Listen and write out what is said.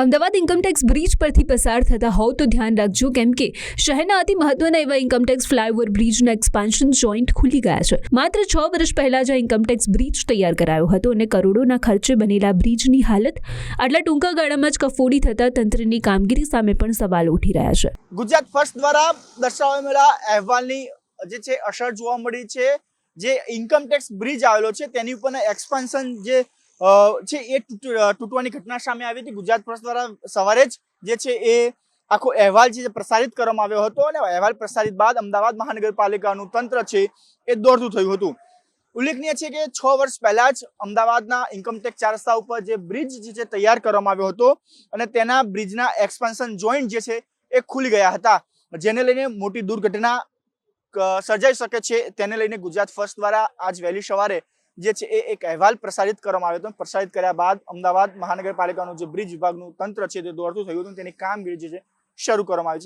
Ahmedabad income tax bridge પરથી પસાર થતા હોવ તો ધ્યાન રાખજો કેમ કે શહેરના અતિ મહત્વના એવા ઇન્કમટેક્સ ફ્લાયઓવર બ્રિજના એક્સપાન્શન જોઈન્ટ ખુલી ગયા છે. માત્ર છ વર્ષ પહેલા જ આ ઇન્કમટેક્સ બ્રિજ તૈયાર કરાયો હતો અને કરોડોના ખર્ચે બનેલા બ્રિજની હાલત આટલા ટૂંકા ગાળામાં જ કફોડી થતા તંત્રની કામગીરી સામે પણ સવાલ ઉઠી રહ્યા છે. ગુજરાત ફર્સ્ટ દ્વારા દર્શાવેલા અહેવાલની જે છે અસર જોવા મળી છે. જે ઇન્કમટેક્સ બ્રિજ આવેલો છે તેની ઉપરના એક્સપાન્શન જે છે એ તૂટ- તૂટવાની ઘટના સામે આવી હતી ગુજરાત ફર્સ્ટ દ્વારા સવારે જ જે છે એ આખો અહેવાલ છે પ્રસારિત કરવામાં આવ્યો હતો અને અહેવાલ પ્રસારિત બાદ અમદાવાદ મહાનગરપાલિકાનું તંત્ર છે એ દોડતું થયું હતું. ઉલ્લેખનીય છે કે છ વર્ષ પહેલા જ અમદાવાદના ઇન્કમટેક્સ ચાર રસ્તા ઉપર જે બ્રિજ જે છે તૈયાર કરવામાં આવ્યો હતો અને તેના બ્રિજના એક્સપાન્શન જોઈન્ટ જે છે એ ખુલી ગયા હતા. જેને લઈને મોટી દુર્ઘટના સર્જાઈ શકે છે તેને લઈને ગુજરાત ફર્સ્ટ દ્વારા આજ વહેલી સવારે જે છે એ એક અહેવાલ પ્રસારિત કરવામાં આવ્યો હતો. પ્રસારિત કર્યા બાદ અમદાવાદ મહાનગરપાલિકાનું જે બ્રિજ વિભાગનું તંત્ર છે તે દોડતું થયું હતું. તેની કામગીરી જે છે શરૂ કરવામાં આવી છે.